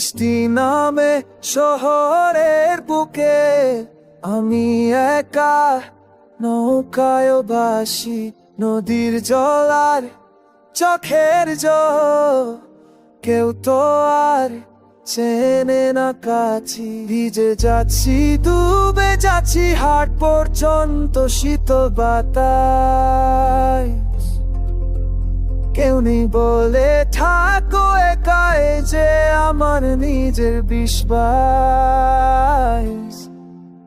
বৃষ্টি নামে শহরের বুকে। আমি একা নৌকায় বাসি, নদীর জলার চোখের জল কেউ তো আর চেনে না কাছি, ভিজে যাচ্ছি, ডুবে যাচ্ছি, হাট পর্যন্ত শীতল বাতাস। কেউ নেই বলে একাই যে আমার নিজের বিশ্বাস।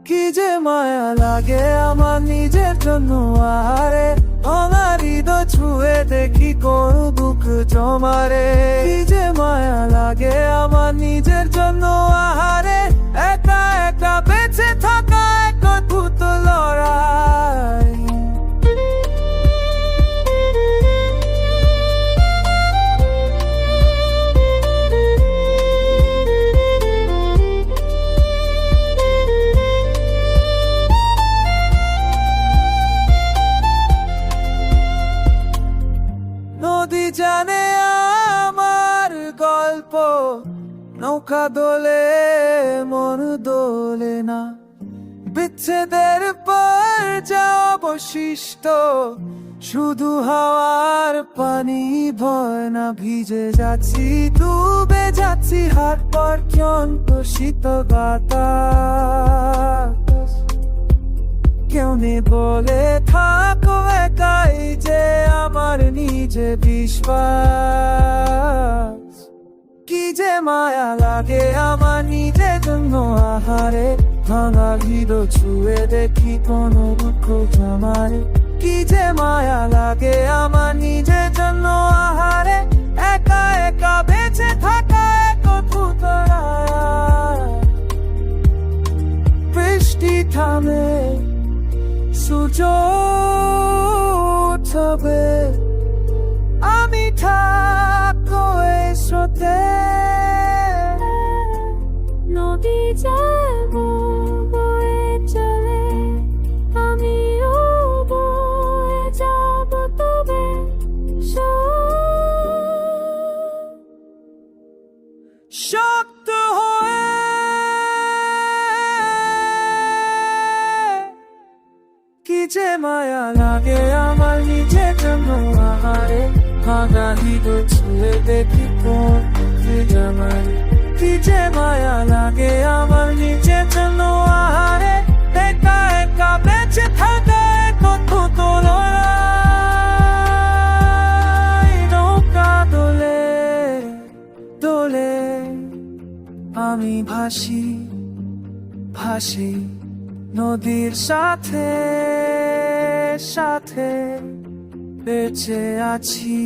কি যে মায়া লাগে আমার নিজের জন্য আরে আমার হৃদয় ছুঁয়ে দেখি কোন বুক জমারে। কি যে মায়া লাগে আমার নিজের জন্য, আহারে জানে আমার গল্প। নৌকা দোলে, মন দোলে না। বিচ্ছেদের পর যা অবশিষ্ট, শুধু হাওয়ার পানি ভয় না, ভিজে যাচ্ছি, ডুবে যাচ্ছি হাট পর্যন্ত শীত বাতাস। কেউ নেই বলে থাকো একাই যে আমার নিজে বিশ্বাস? কি যে মায়া লাগে আমার নিজের জন্য আহারে? ভাঙা ভিড় ছুঁয়ে দেখি কোনো দুঃখ জামারে। কি যে মায়া লাগে আমার নিজের জন্য আহারে? একা একা বেঁচে থাকা এক বৃষ্টি থামে, সূর্য যাব তবে শক্ত কি যে মায়া লাগে আমার নিজের জন্য আহারে, ভাঙা হৃদয় ছুঁয়ে দেখি কোন আমার কি যে মায়া লাগে আমার নিজের জন্য আহারে, একা একা বেঁচে থাকা অদ্ভুত লড়াই। নৌকা দোলে দোলে আমি ভাসি ভাসি নদীর সাথে সাথে বেঁচে আছি।